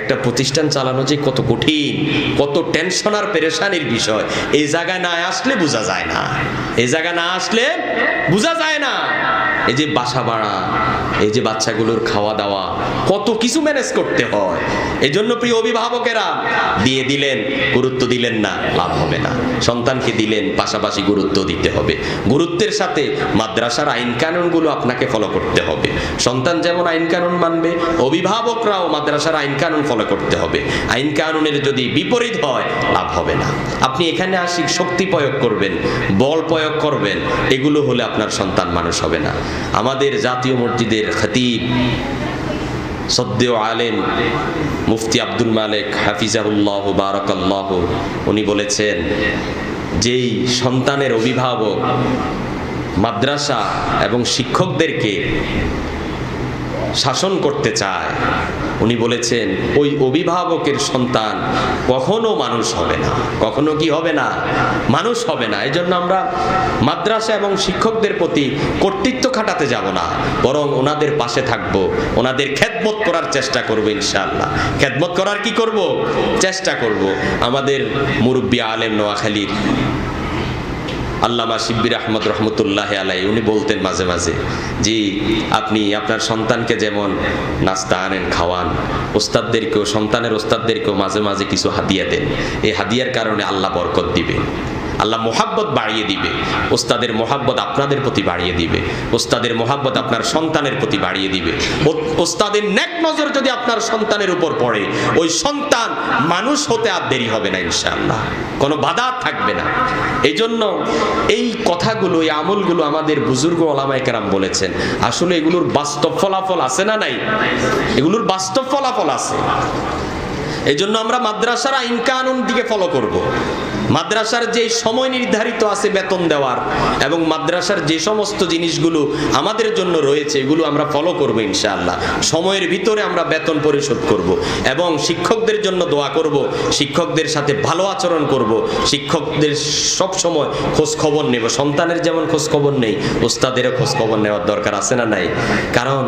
একটা প্রতিষ্ঠান চালানো যে কত কঠিন, কত টেনশন আর পেরেশানির বিষয়, এই জায়গায় না আসলে বোঝা যায় না। এই জায়গায় না আসলে বোঝা যায় না। এই যে বাসা ভাড়া, এই যে বাচ্চাগুলোর খাওয়া দাওয়া, কত কিছু ম্যানেজ করতে হয়। এই জন্য প্রিয় অভিভাবকেরা, দিয়ে দিলেন, গুরুত্ব দিলেন না, লাভ হবে না। সন্তানকে দিলেন, পাশাপাশি গুরুত্ব দিতে হবে। গুরুত্বের সাথে মাদ্রাসার আইন কানুনগুলো আপনাকে ফলো করতে হবে। সন্তান যেমন আইন কানুন মানবে, অভিভাবকরাও মাদ্রাসার আইন কানুন ফলো করতে হবে। আইন কানুনের যদি বিপরীত হয়, লাভ হবে না। আপনি এখানে আসি, শক্তি প্রয়োগ করবেন, বল প্রয়োগ করবেন, এগুলো হলে আপনার সন্তান মানুষ হবে না। আমাদের জাতীয় মসজিদের খতিব সদ্দেও আলেম মুফতি আব্দুল মালিক হাফিজাহুল্লাহ বারাকাল্লাহ, উনি বলেছেন, যেই সন্তানের অভিভাবক মাদ্রাসা এবং শিক্ষকদেরকে শাসন করতে চায়। উনি বলেছেন, ওই অভিভাবকের সন্তান কখনো মানুষ হবে না। কখনো কি হবে না? মানুষ হবে না। এই জন্য আমরা মাদ্রাসা এবং শিক্ষকদের প্রতি কর্তৃত্ব খাটাতে যাব না। বরং ওনাদের পাশে থাকব। ওনাদের খেদমত করার চেষ্টা করব ইনশাআল্লাহ। খেদমত করার কি করব? চেষ্টা করব। আমাদের মুরব্বী আলেম নোয়াখালীর আল্লামা শিব্বির আহমদ রহমতুল্লাহ আলাই উনি বলতেন মাঝে মাঝে যে আপনি আপনার সন্তানকে যেমন নাস্তা আনেন, খাওয়ান, ওস্তাদদেরকেও, সন্তানের ওস্তাদদেরকেও মাঝে মাঝে কিছু হাদিয়া দেন। এই হাদিয়ার কারণে আল্লাহ বরকত দিবে আল্লাহ মোহাব্বত বাড়িয়ে দিবে। ওস্তাদের মোহাব্বত আপনাদের প্রতি বাড়িয়ে দিবে। ওস্তাদের মোহাব্বত আপনার সন্তানের প্রতি বাড়িয়ে দিবে। ওস্তাদের নেক নজর যদি আপনার সন্তানের উপর পড়ে, ওই সন্তান মানুষ হতে আর দেরি হবে না, ইনশাআল্লাহ। কোনো বাধা থাকবে না। এই জন্য এই কথাগুলো, এই আমলগুলো আমাদের বুজুর্গ ওলামায় কেরাম বলেছেন। আসলে এগুলোর বাস্তব ফলাফল আছে না নাই? এগুলোর বাস্তব ফলাফল আছে। এই জন্য আমরা মাদ্রাসার আইন কানুন দিকে ফলো করব। মাদ্রাসার যে সময় নির্ধারিত আছে বেতন দেওয়ার এবং মাদ্রাসার যে সমস্ত জিনিসগুলো আমাদের জন্য রয়েছে, এগুলো আমরা ফলো করব ইনশাআল্লাহ। সময়ের ভিতরে আমরা বেতন পরিশোধ করব এবং শিক্ষকদের জন্য দোয়া করব, শিক্ষকদের সাথে ভালো আচরণ করব, শিক্ষকদের সব সময় খোঁজ খবর নেব। সন্তানের যেমন খোঁজ খবর নেই ওস্তাদেরও খোঁজ খবর নেওয়ার দরকার আছে না নাই? কারণ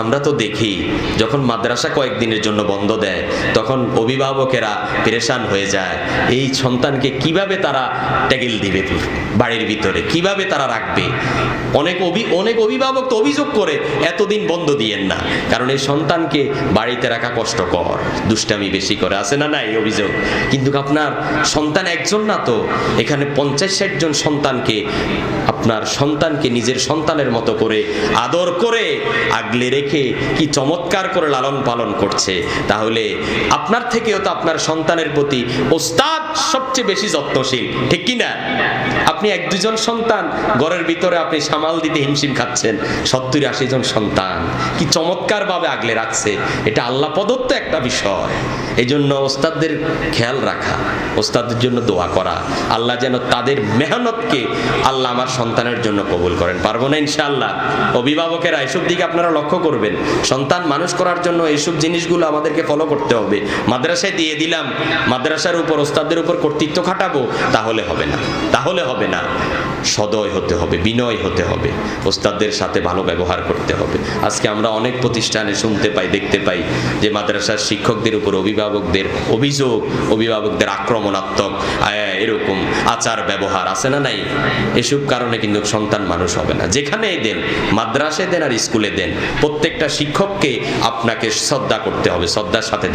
আমরা তো দেখি, যখন মাদ্রাসা কয়েকদিনের জন্য বন্ধ দেয়, তখন অভিভাবকেরা পেরেশান হয়ে যায়। এই সন্তানকে কীভাবে তারা ট্যাগেল দিবে বাড়ির ভিতরে? কীভাবে তারা রাখবে? অনেক অভি, অনেক অভিভাবক তো অভিযোগ করে, এতদিন বন্ধ দিয়েন না। কারণ এই সন্তানকে বাড়িতে রাখা কষ্টকর, দুষ্টামি বেশি করে। আছে না না এই অভিযোগ? কিন্তু আপনার সন্তান একজন না তো? এখানে পঞ্চাশ ষাট জন সন্তানকে, আপনার সন্তানকে নিজের সন্তানের মতো করে আদর করে, আগলে রেখে কি চমৎকার করে লালন পালন করছে? তাহলে আপনার থেকেও তো আপনার সন্তানের প্রতি ওস্তাদ সবচেয়ে বেশি যত্নশীল, ঠিক কি না আপনি এক দুজন সন্তান, ঘরের ভিতরে আপনি সামাল দিতে হিমশিম খাচ্ছেন, সত্তর আশি জন সন্তান। কি চমৎকার ভাবে আগলে রাখছে, এটা আল্লাহ প্রদত্ত একটা বিষয়। এই জন্য ওস্তাদদের খেয়াল রাখা, ওস্তাদের জন্য দোয়া করা, আল্লাহ যেন তাদের মেহনতকে আল্লাহ আমার সন্তানের জন্য কবুল করেন। পারব না ইনশাআল্লাহ? অভিভাবকেরা এসব দিকে আপনারা লক্ষ্য করবেন। সন্তান মানুষ করার জন্য এইসব জিনিসগুলো আমাদেরকে ফলো করতে হবে। মাদ্রাসায় দিয়ে দিলাম, মাদ্রাসার উপর ওস্তাদের উপর কর্তৃত্ব খাটাবো, তাহলে হবে না। তাহলে হবে না। সদয় হতে হবে, বিনয় হতে হবে। ওস্তাদদের সাথে ভালো ব্যবহার করতে হবে। আজকে আমরা অনেক প্রতিষ্ঠানে শুনতে পাই, দেখতে পাই যে মাদ্রাসার শিক্ষকদের উপর অভিভাবকদের অভিযোগ, অভিভাবকদের আক্রমণাত্মক এরকম আচার ব্যবহার আছে না নাই? এসব কারণে কিন্তু সন্তান মানুষ হবে না। যেখানেই দেন, মাদ্রাসায় দেন আর স্কুলে দেন, প্রত্যেকটা শিক্ষককে আপনাকে শ্রদ্ধা করতে হবে, শ্রদ্ধার সাথে